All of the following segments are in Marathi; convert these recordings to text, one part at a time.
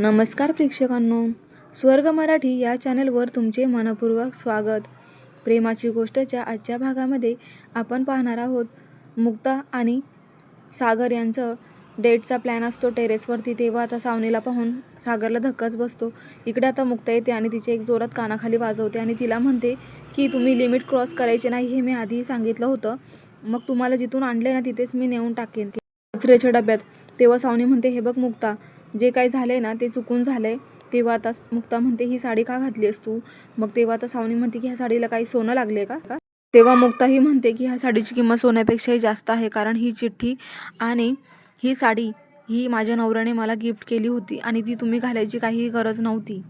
नमस्कार प्रेक्षकांनो. स्वर्ग मराठी या चॅनलवर तुमचे मनपूर्वक स्वागत. प्रेमाची गोष्टच्या आजच्या भागामध्ये आपण पाहणार आहोत मुक्ता आणि सागर यांचं डेटचा प्लॅन असतो. टेरेसवरती तेव्हा आता सावनीला पाहून सागरला धक्काच बसतो. इकडे आता मुक्ता येते आणि तिचे एक जोरात कानाखाली वाजवते आणि तिला म्हणते की तुम्ही लिमिट क्रॉस करायचे नाही हे मी आधीही सांगितलं होतं. मग तुम्हाला जिथून आणले ना तिथेच मी नेऊन टाकेन. कचऱ्याच्या डब्यात तेव्हा सावनी म्हणते हे बघ मुक्ता जे काही आहे ना ते चुकून झालंय. तेव्हा आता मुक्ता म्हणते ही साडी का घातलीस तू? मग तेव्हा आता सावनी म्हणते की ह्या साडीला काही सोनं लागले का? तेव्हा मुक्ताही म्हणते की ह्या साडीची किंमत सोन्यापेक्षाही जास्त आहे कारण ही चिठ्ठी आणि ही साडी ही माझ्या नवऱ्याने मला गिफ्ट केली होती आणि ती तुम्ही घालायची काहीही गरज नव्हती.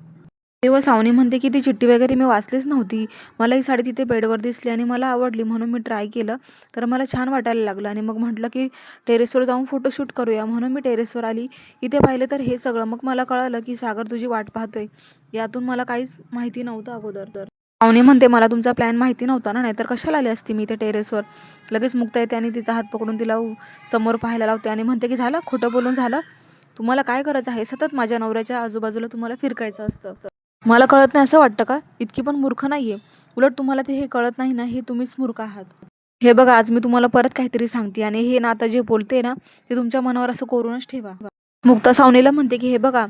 तेव्हा सावनी म्हणते की ती चिठ्ठी वगैरे मी वाचलीच नव्हती. मला ही साडी तिथे बेडवर दिसली आणि मला आवडली म्हणून मी ट्राय केलं. तर मला छान वाटायला लागलं आणि मग म्हटलं की टेरेसवर जाऊन फोटोशूट करूया. म्हणून मी टेरेसवर आली. इथे पाहिलं तर हे सगळं. मग मला कळालं की सागर तुझी वाट पाहतोय. यातून मला काहीच माहिती नव्हतं अगोदर. तर पाहुणे म्हणते मला तुमचा प्लॅन माहिती नव्हता ना नाहीतर कशाला आली असती मी इथे टेरेसवर? लगेच मुक्ता येते आणि तिचा हात पकडून तिला समोर पाहायला लावते आणि म्हणते की झालं खोटं बोलून झालं. तुम्हाला काय करायचं आहे? सतत माझ्या नवऱ्याच्या आजूबाजूला तुम्हाला फिरकायचं असतं. मला कळत नाही असं वाटतं का? इतकी पण मूर्ख नाहीये. उलट तुम्हाला ते हे कळत नाही ना हे तुम्हीच मूर्ख आहात. हे बघा आज मी तुम्हाला परत काहीतरी सांगते आणि हे ना आता जे बोलते ना ते तुमच्या मनावर असं कोरूनच ठेवा. मुक्ता सावनेला म्हणते की हे बघा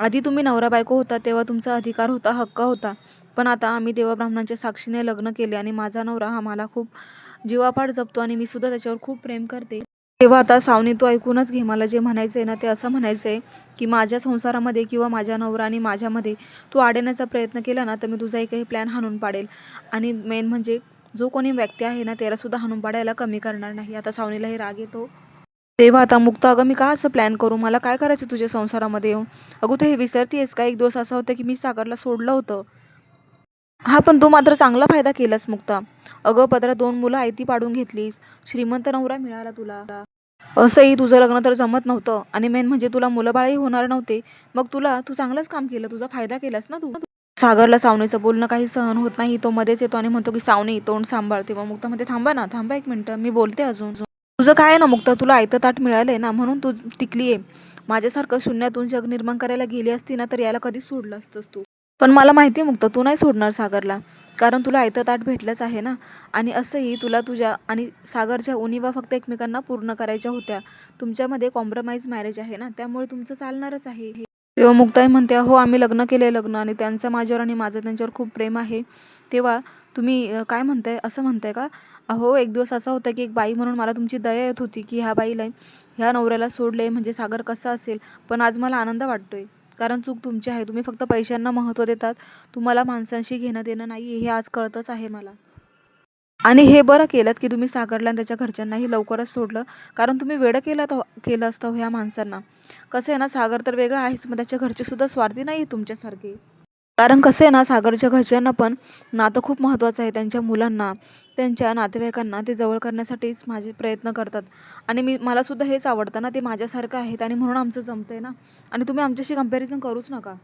आधी तुम्ही नवरा बायको होता तेव्हा तुमचा अधिकार होता हक्क होता. पण आता आम्ही देवा ब्राह्मणांच्या साक्षीने लग्न केले आणि माझा नवरा हा मला खूप जीवापाड जपतो आणि मी सुद्धा त्याच्यावर खूप प्रेम करते. तेव्हा आता सावनी तू ऐकूनच घे मला जे म्हणायचं आहे ना ते असं म्हणायचं आहे की माझ्या संसारामध्ये किंवा माझ्या नवरा आणि माझ्यामध्ये तू आडण्याचा प्रयत्न केला ना तर मी तुझा एकही प्लॅन हाणून पाडेल. आणि मेन म्हणजे जो कोणी व्यक्ती आहे ना त्यालासुद्धा हाणून पाडायला कमी करणार नाही. आता सावनीलाही राग येतो. तेव्हा आता मुक्त अगं मी का असं प्लॅन करू? मला काय करायचं तुझ्या संसारामध्ये येऊन? अगं तू हे विसरतीयस का? एक दिवस असं होतं की मी सागरला सोडलं होतं. हा पण तू मात्र चांगला फायदा केलास मुक्ता. अगं पदरात दोन मुलं आयती पाडून घेतलीस. श्रीमंत नवरा मिळाला तुला. असंही तुझं लग्न तर जमत नव्हतं. आणि मेन म्हणजे तुला मुलंबाळही होणार नव्हते. मग तुला तू चांगलंच काम केलं तुझा फायदा केलास ना तू? सागरला सावनीचं बोलणं काही सहन होत नाही. तो मध्येच येतो आणि म्हणतो की सावनी तोंड सांभाळ. तेव्हा मुक्ता म्हणते थांबा ना थांबा एक मिनटं मी बोलते अजून. तुझं काय आहे ना मुक्ता? तुला आयतं ताट मिळालंय ना म्हणून तू टिकली आहे माझ्यासारखं शून्यातून जग निर्माण करायला गेली असती ना तर याला कधीच सोडलं असतंस तू. पण मला माहिती आहे मुक्त तू नाही सोडणार सागरला. कारण तुला आयतं ताट भेटलंच आहे ना. आणि असंही तुला तुझ्या आणि सागरच्या उणीवा फक्त एकमेकांना पूर्ण करायच्या होत्या. तुमच्यामध्ये कॉम्प्रोमाइज मॅरेज आहे ना. त्यामुळे तुमचं चालणारच आहे. तेव्हा मुक्ताई म्हणते हो आम्ही लग्न केले लग्न आणि त्यांचं माझ्यावर आणि माझं त्यांच्यावर खूप प्रेम आहे. तेव्हा तुम्ही काय म्हणताय? असं म्हणताय का? अहो एक दिवस असा होता की एक बाई म्हणून मला तुमची दया येत होती की ह्या बाईला ह्या नवऱ्याला सोडले म्हणजे सागर कसा असेल? पण आज मला आनंद वाटतोय. कारण चूक तुमची आहे. तुम्ही फक्त पैशांना महत्त्व देतात. तुम्हाला माणसांशी घेणं देणं नाही हे आज कळतच आहे मला. आणि हे बरं केलं की तुम्ही सागरला आणि त्याच्या घरच्यांनाही लवकरच सोडलं. कारण तुम्ही वेडं केलं तर केलं असतं ह्या माणसांना. कसं आहे ना सागर तर वेगळा आहेच मग त्याच्या घरचेसुद्धा स्वार्थी नाही आहे तुमच्यासारखे. कारण कसं आहे ना सागरच्या घरच्यांना पण नातं खूप महत्त्वाचं आहे. त्यांच्या मुलांना त्यांच्या नातेवाईकांना ते जवळ करण्यासाठीच माझे प्रयत्न करतात. आणि मी मलासुद्धा हेच आवडतं ना ते माझ्यासारखं आहेत आणि म्हणून आमचं जमतंय ना. आणि तुम्ही आमच्याशी कंपॅरिझन करूच नका.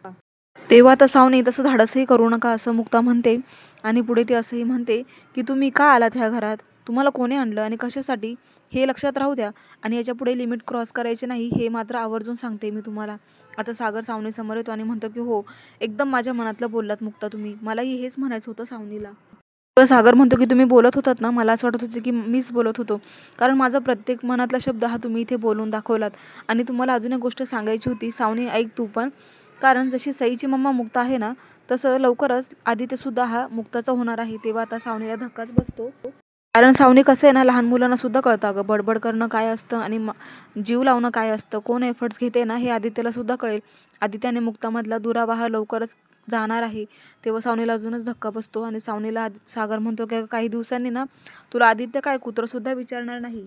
तेव्हा तसाव नाही तसं धाडसही करू नका असं मुक्ता म्हणते. आणि पुढे ती असंही म्हणते की तुम्ही का आलात ह्या घरात? तुम्हाला कोणी आणलं आणि कशासाठी हे लक्षात राहू द्या. आणि याच्यापुढे लिमिट क्रॉस करायचे नाही हे मात्र आवर्जून सांगते मी तुम्हाला. आता सागर सावनीसमोर येतो आणि म्हणतो की हो एकदम माझ्या मनातलं बोललात मुक्ता तुम्ही. मलाही हेच म्हणायचं होतं सावनीला. तर सागर म्हणतो की तुम्ही बोलत होतात ना मला असं वाटत होतं की मीच बोलत होतो. कारण माझा प्रत्येक मनातला शब्द हा तुम्ही इथे बोलून दाखवलात. आणि तुम्हाला अजून एक गोष्ट सांगायची होती. सावनी ऐक तू पण. कारण जशी सईची मम्मा मुक्ता आहे ना तसं लवकरच आदित्यसुद्धा हा मुक्ताचा होणार आहे. तेव्हा आता सावनीला धक्काच बसतो. कारण सावनी कसं आहे ना लहान मुलांना सुद्धा कळतं अगं बडबड करणं काय असतं आणि म- जीव लावणं काय असतं कोण एफर्ट्स घेते ना हे आदित्यला सुद्धा कळेल. आदित्याने मुक्तामधला दुरावा हा लवकरच जाणार आहे. तेव्हा सावनीला अजूनच धक्का बसतो आणि सावनीला सागर म्हणतो की काही दिवसांनी ना तुला आदित्य काय कुत्रंसुद्धा विचारणार नाही.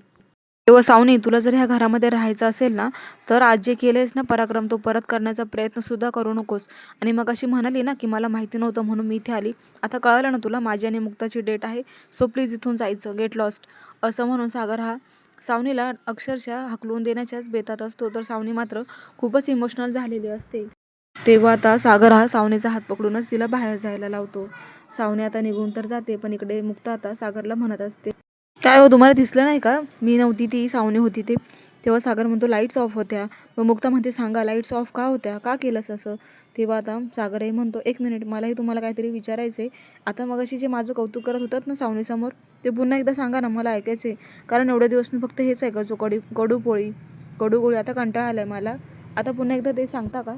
तेव्हा सावनी तुला जर ह्या घरामध्ये राहायचं असेल ना तर आज जे केलेस ना पराक्रम तो परत करण्याचा प्रयत्नसुद्धा करू नकोस. आणि मग अशी म्हणाली ना की मला माहिती नव्हतं म्हणून मी इथे आली. आता कळालं ना तुला माझी आणि मुक्ताची डेट आहे. सो प्लीज इथून जायचं. Get lost. असं म्हणून सागर हा सावनीला अक्षरशः हकलून देण्याच्याच बेतात असतो. तर सावनी मात्र खूपच इमोशनल झालेली असते. तेव्हा आता सागर हा सावनीचा हात पकडूनच तिला बाहेर जायला लावतो. सावनी आता निघून तर जाते पण इकडे मुक्ता आता सागरला म्हणत असते. काय हो तुम्हाला दिसलं नाही का? मी नव्हती ती सावनी होती ते. तेव्हा सागर म्हणतो लाईट्स ऑफ होत्या. मग मुक्ता म्हणते सांगा लाईट्स ऑफ का होत्या? का केलंस असं? तेव्हा आता सागरही म्हणतो एक मिनिट मलाही तुम्हाला काहीतरी विचारायचं आहे आता मग अशी जे माझं कौतुक करत होतात ना सावनीसमोर ते पुन्हा एकदा सांगा ना मला ऐकायचं आहे कारण एवढे दिवस मी फक्त हेच ऐकायचो कडू कडूपोळी कडूपोळी आता कंटाळा आला आहे मला. आता पुन्हा एकदा ते सांगता का?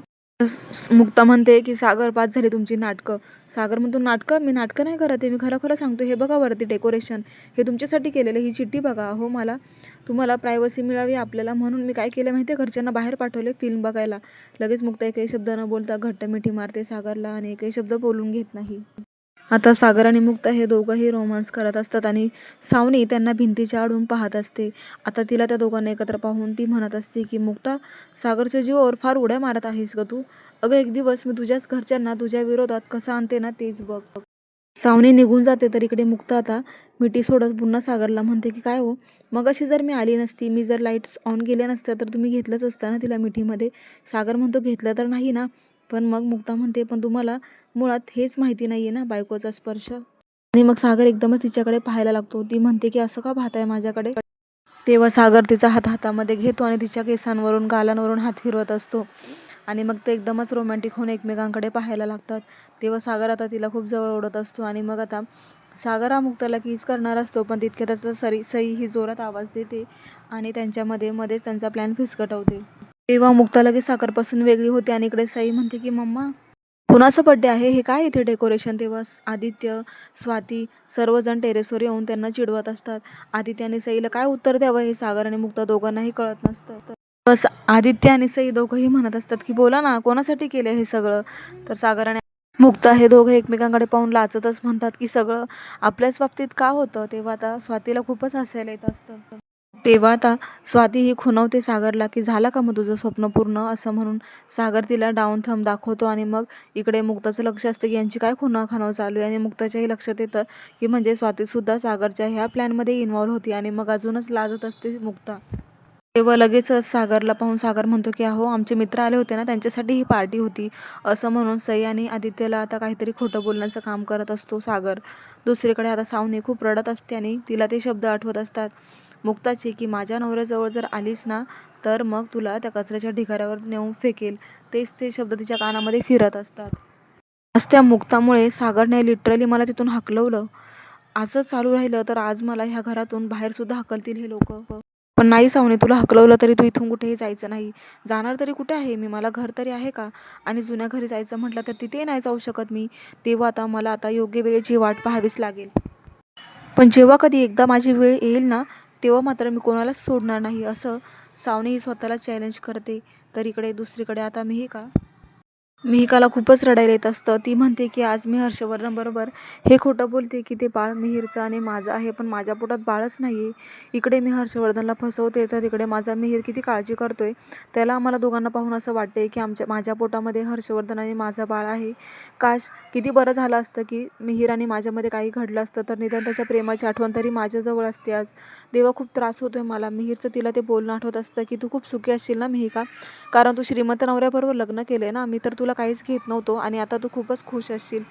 मुक्ता म्हणते की सागर पास झाली तुमची नाटकं. सागर म्हणतो नाटकं? मी नाटकं नाही करत आहे. मी खरं खरं सांगतो हे बघा वरती डेकोरेशन हे तुमच्यासाठी केलेलं ही चिठ्ठी बघा. हो मला तुम्हाला प्रायव्हसी मिळावी आपल्याला म्हणून मी काय केलं माहिती आहे घरच्यांना बाहेर पाठवले फिल्म बघायला. लगेच मुक्ता एकही शब्द न बोलता घट्ट मिठी मारते सागरला आणि एकही शब्द बोलून घेत नाही. आता सागर आणि मुक्ता हे दोघंही रोमांस करत असतात आणि सावनी त्यांना भिंतीच्या आडून पाहत असते. आता तिला त्या दोघांना एकत्र पाहून ती म्हणत असते की मुक्ता सागरच्या जीवावर फार उड्या मारत आहेस ग तू. अगं एक दिवस मी तुझ्याच घरच्यांना तुझ्या विरोधात कसं आणते ना तेच बघ. सावनी निघून जाते तर इकडे मुक्ता आता मिठी सोडत पुन्हा सागरला म्हणते की काय हो मग अशी जर मी आली नसती मी जर लाईट्स ऑन केल्या नसत्या तर तुम्ही घेतलंच असतं ना तिला मिठीमध्ये? सागर म्हणतो घेतलं तर नाही ना. पण मग मुक्ता म्हणते पण तुम्हाला मुळात हेच माहिती नाही आहे ना बायकोचा स्पर्श? आणि मग सागर एकदमच तिच्याकडे पाहायला लागतो. ती म्हणते की असं का पाहताय माझ्याकडे? तेव्हा सागर तिचा हात हातामध्ये घेतो आणि तिच्या केसांवरून गालांवरून हात फिरवत असतो. आणि मग ते एकदमच रोमॅन्टिक होऊन एकमेकांकडे पाहायला लागतात. तेव्हा सागर आता तिला खूप जवळ ओढत असतो आणि मग आता सागर हा मुक्ताला किस करणार असतो पण तितक्या त्याचा सरी सई ही जोरात आवाज देते आणि त्यांच्यामध्ये मध्येच त्यांचा प्लॅन फिसकटवते. तेव्हा मुक्ता लगेच साखरपासून वेगळी होते आणि इकडे साई म्हणते की मम्मा कुणाचं बड्डे आहे हे काय इथे डेकोरेशन तेव्हा आदित्य स्वाती सर्वजण टेरेसवर येऊन त्यांना चिडवत असतात. आदित्य आणि सईला काय उत्तर द्यावं हे सागर आणि मुक्ता दोघांनाही कळत नसतं. तर बस आदित्य आणि सई दोघंही म्हणत असतात की बोला ना कोणासाठी केलं हे सगळं? तर सागर आणि मुक्ता हे दोघं एकमेकांकडे पाहून लाचतच म्हणतात की सगळं आपल्याच बाबतीत का होतं? तेव्हा आता स्वातीला खूपच हसायला येत असतं. तेव्हा आता स्वाती ही खुणवते सागरला की झालं का मग तुझं स्वप्न पूर्ण? असं म्हणून सागर तिला डाऊन थंब दाखवतो आणि मग इकडे मुक्ताचं लक्ष असतं की यांची काय खुणा चालू आहे? आणि मुक्ताच्याही लक्षात येतं की म्हणजे स्वातीसुद्धा सागरच्या ह्या प्लॅनमध्ये इन्व्हॉल्व होती आणि मग अजूनच लाजत असते मुक्ता. तेव्हा लगेचच सागरला पाहून सागर म्हणतो की अहो आमचे मित्र आले होते ना त्यांच्यासाठी ही पार्टी होती. असं म्हणून सई आणि आदित्यला आता काहीतरी खोटं बोलण्याचं काम करत असतो सागर. दुसरीकडे आता सावनी खूप रडत असते आणि तिला ते शब्द आठवत असतात. मुक्ताची की माझ्या नवऱ्याजवळ जर आलीस ना तर मग तुला त्या कचऱ्याच्या ढिगाऱ्यावर नेऊन फेकेल. तेच ते शब्द तिच्या कानामध्ये फिरत असतात. आज त्या मुक्तामुळे सागरने लिटरली मला तिथून हकलवलं. असंच चालू राहिलं तर आज मला ह्या घरातून बाहेरसुद्धा हकलतील हे लोक. पण नाही सावने तुला हकलवलं तरी तू इथून कुठेही जायचं नाही. जाणार तरी कुठे आहे मी? मला घर तरी आहे का? आणि जुन्या घरी जायचं म्हटलं तर तिथे नाही जाऊ शकत मी. तेव्हा आता मला आता योग्य वेळेची वाट पाहावीच लागेल. पण जेव्हा कधी एकदा माझी वेळ येईल ना तेव्हा मात्र मी कोणालाच सोडणार नाही असं सावनी ही स्वतःला चॅलेंज करते. तर इकडे दुसरीकडे आता मिहिका मिहिकाला खूपच रडायला येत असतं. ती म्हणते की आज मी हर्षवर्धन बरोबर हे खोटं बोलते की ते बाळ मिहीरचं आणि माझं आहे पण माझ्या पोटात बाळच नाही आहे इकडे मी हर्षवर्धनला फसवते तर तिकडे माझा मिहीर किती काळजी करतो आहे त्याला आम्हाला दोघांना पाहून असं वाटते की आमच्या माझ्या पोटामध्ये हर्षवर्धन आणि माझा बाळ आहे. काश किती बरं झालं असतं की मिहीर आणि माझ्यामध्ये काही घडलं असतं तर निदान त्याच्या प्रेमाची आठवण तरी माझ्याजवळ असते आज. देवा खूप त्रास होतोय मला. मिहीरचं तिला ते बोलणं आठवत असतं की तू खूप सुखी असशील ना मिहिका? कारण तू श्रीमंत नवऱ्याबरोबर लग्न केलं आहे ना? मी तर तुला काहीच घेत नव्हतो आणि आता तू खूपच खुश असशील.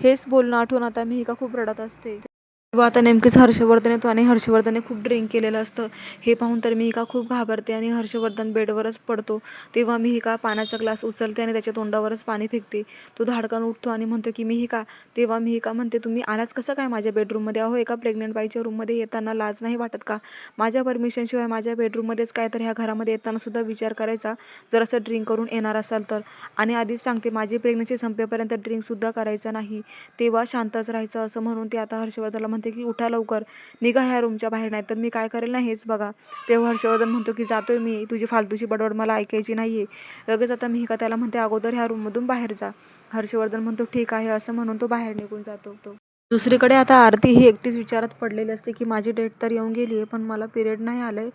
हेच बोलणं आठवून आता मी का खूप रडत असते. किंवा आता नेमकीच हर्षवर्धन येतो आणि हर्षवर्धनने खूप ड्रिंक केलेलं असतं. हे पाहून तर मिहिका खूप घाबरते आणि हर्षवर्धन बेडवरच पडतो. तेव्हा मिहिका पाण्याचा ग्लास उचलते आणि त्याच्या तोंडावरच पाणी फेकते. तो धाडकन उठतो आणि म्हणतो की मिहिका तेव्हा मिहिका म्हणते तुम्ही आलाच कसं काय माझ्या बेडरूममध्ये अहो एका प्रेग्नेंट बाईच्या रूममध्ये येताना लाज नाही वाटत का? माझ्या परमिशनशिवाय माझ्या बेडरूममध्येच काय तर ह्या घरामध्ये येताना सुद्धा विचार करायचा? जर असं ड्रिंक करून येणार असाल तर. आणि आधीच सांगते माझी प्रेग्नन्सी संपेपर्यंत ड्रिंकसुद्धा करायचं नाही. तेव्हा शांतच राहायचं असं म्हणून ते आता हर्षवर्धनला म्हणते की उठा लवकर निघा ह्या रूमच्या बाहेर नाही तर मी काय करेल ना हेच बघा. तेव्हा हर्षवर्धन म्हणतो की जातोय मी तुझी फालतूची बडबड मला ऐकायची नाही आहे लगेच आता मी का त्याला म्हणते अगोदर ह्या रूममधून बाहेर जा. हर्षवर्धन म्हणतो ठीक आहे असं म्हणून तो बाहेर निघून जातो. तो दुसरीकडे आता आरती ही एकटीच विचारात पडलेली असते की माझी डेट तर येऊन गेली आहे पण मला पिरियड नाही आलं आहे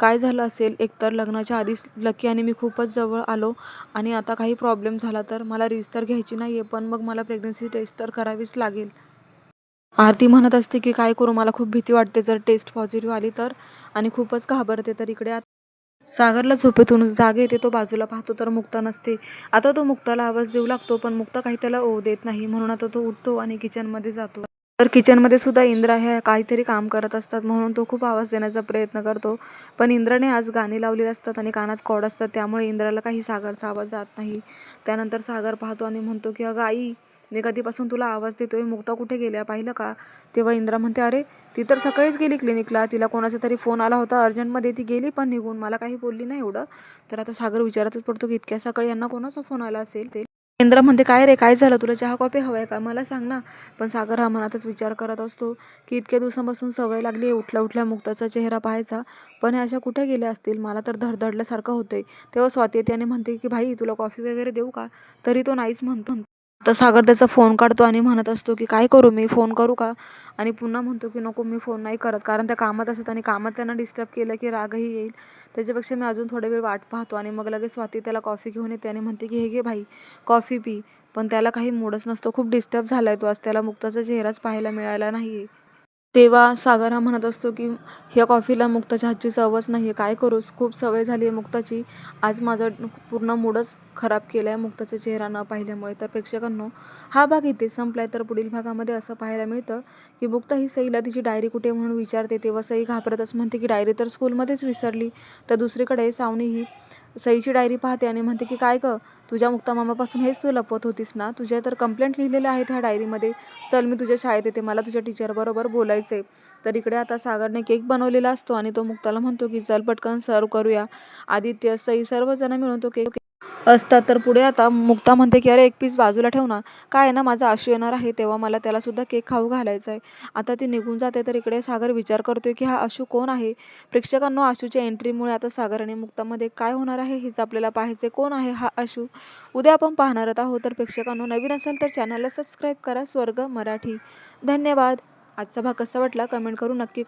काय झालं असेल? एकतर लग्नाच्या आधीच लकी आणि मी खूपच जवळ आलो आणि आता काही प्रॉब्लेम झाला तर मला रिस्क तर घ्यायची नाही आहे पण मग मला प्रेग्नन्सी टेस्ट तर करावीच लागेल. आरती म्हणत असते की काय करू? मला खूप भीती वाटते. जर टेस्ट पॉझिटिव्ह आली तर. आणि खूपच घाबरते तर इकडे आता सागरला झोपेतून जागे येते. तो बाजूला पाहतो तर मुक्ता नसते. आता तो मुक्ताला आवाज देऊ लागतो पण मुक्ता काही त्याला ओ देत नाही. म्हणून आता तो उठतो आणि किचनमध्ये जातो. तर किचनमध्ये सुद्धा इंद्रा हे काहीतरी काम करत असतात म्हणून तो खूप आवाज देण्याचा प्रयत्न करतो. पण इंद्राने आज गाणी लावलेली असतात आणि कानात कॉड असतात त्यामुळे इंद्राला काही सागरचा आवाज जात नाही. त्यानंतर सागर पाहतो आणि म्हणतो की अगं आई मी कधीपासून तुला आवाज देतोय? मुक्ता कुठे गेल्या? पाहिलं का? तेव्हा इंद्रा म्हणते अरे ती तर सकाळीच गेली क्लिनिकला तिला कोणाचा तरी फोन आला होता. अर्जंटमध्ये ती गेली पण निघून. मला काही बोलली नाही एवढं. तर आता सागर विचारतच पडतो की इतक्या सकाळी यांना कोणाचा फोन आला असेल ते? इंद्रा म्हणते काय रे? काय झालं? तुला चहा कॉफी हवाय का? मला सांग ना. पण सागर हा मनातच विचार करत असतो की इतक्या दिवसांपासून सवय लागली आहे उठल्या उठल्या मुक्ताचा चेहरा पाहायचा. पण हे अशा कुठे गेल्या असतील? मला तर धडधडल्यासारखं होतंय. तेव्हा स्वाती त्याने म्हणते की भाई तुला कॉफी वगैरे देऊ का? तरी तो नाहीच म्हणतो. तर सागर त्याचा फोन काढतो आणि म्हणत असतो की काय करू? मी फोन करू का? आणि पुन्हा म्हणतो की नको मी फोन नाही करत. कारण त्या कामात असतात आणि कामात त्यांना डिस्टर्ब केलं की रागही येईल. त्याच्यापेक्षा मी अजून थोडा वेळ वाट पाहतो आणि मग लगेच स्वाती त्याला कॉफी घेऊन येते आणि म्हणते की हे घे भाई कॉफी पी. पण त्याला काही मूडच नसतो. खूप डिस्टर्ब झाला आहे तो. आज त्याला मुक्ताचा चेहराच पाहायला मिळाला नाही आहे तेव्हा सागर हा म्हणत असतो की ह्या कॉफीला मुक्ताच्या हातची चवच नाही आहे काय करूस? खूप सवय झाली आहे मुक्ताची. आज माझा पूर्ण मूडच खराब केला आहे मुक्ताचा चेहरा न पाहिल्यामुळे. तर प्रेक्षकांनो हा भाग इथे संपलाय. तर पुढील भागामध्ये असं पाहायला मिळतं की मुक्ता ही सईला तिची डायरी कुठे? म्हणून विचारते. तेव्हा सई घाबरतच म्हणते की डायरी तर स्कूलमध्येच विसरली. तर दुसरीकडे सावनी ही सईची डायरी पाहते आणि म्हणते की काय ग तुझ्या मुक्ता मामापासून हेच तू लपवत होतीस ना? तुझ्या तर कंप्लेंट लिहिलेल्या आहेत ह्या डायरीमध्ये. चल मी तुझ्या शाळेत येते. मला तुझ्या टीचरबरोबर बोलायचं आहे तर इकडे आता सागरने केक बनवलेला असतो आणि तो मुक्ताला म्हणतो की चल पटकन सर्व करूया. आदित्य सई सर्वजण मिळून तो केक असतात. तर पुढे आता मुक्ता म्हणते की अरे एक पीस बाजूला ठेव ना. काय आहे ना माझा आशू येणार आहे तेव्हा मला त्यालासुद्धा केक खाऊ घालायचा आहे आता ती निघून जाते. तर इकडे सागर विचार करतोय की हा आशू कोण आहे? प्रेक्षकांनो आशूच्या एंट्रीमुळे आता सागर आणि मुक्तामध्ये काय होणार आहे हेच आपल्याला पाहायचे कोण आहे हा आशू? उद्या आपण पाहणार आहोत. तर प्रेक्षकांनो नवीन असेल तर चॅनलला सबस्क्राईब करा. स्वर्ग मराठी. धन्यवाद. आजचा भाग कसा वाटला कमेंट करून नक्की कळवा.